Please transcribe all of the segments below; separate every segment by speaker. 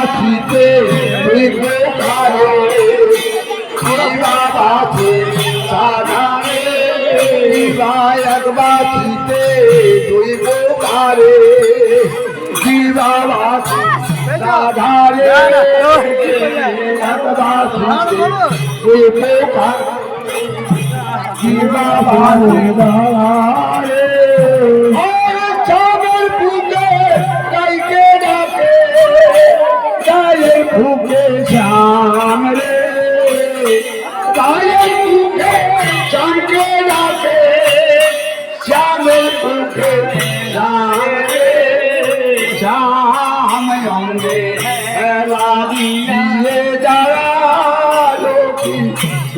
Speaker 1: বাঁচিতে জীবা বাঁচে সাধারে এক বাঁচিতে কোথারে জীবা বাঁচে সাধারে বাঁচিতে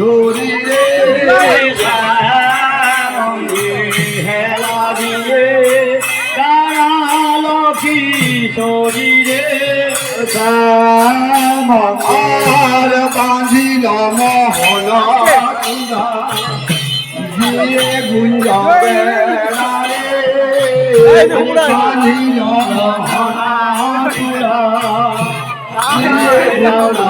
Speaker 1: দৌড়ি রে শ্যাম অঙ্গে হেলা
Speaker 2: শরীরে
Speaker 1: আর বাঁধিল মহল দিয়ে গুঞ্জবে বাঁধিল আরে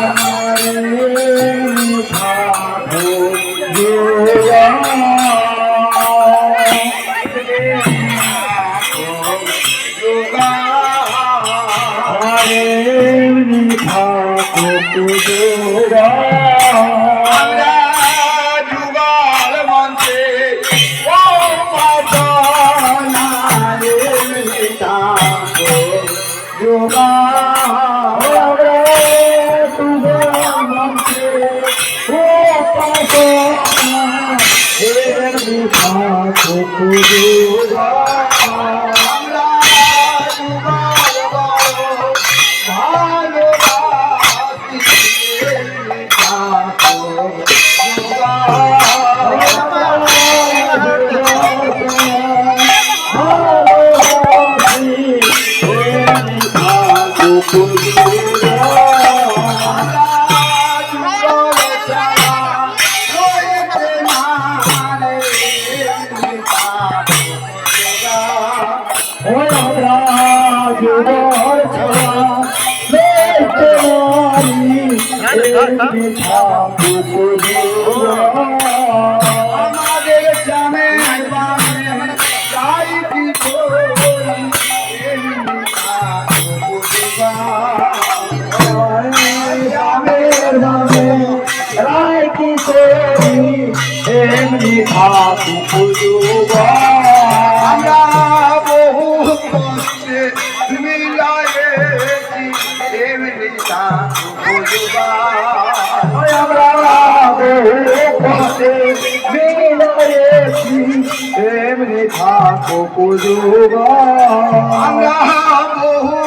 Speaker 1: তাকো যোগা আমরা যুগল মন্ত্রে ও যোগা আমরা যুগল মন্ত্রে ও আমাদের জানে যাই কি রায় কিশোরী এমনি থাকু পুজুবা আমরা বহু কষ্টে মিলায়েছি এমনি থাকু পুজুবা থাকু আমরা বহু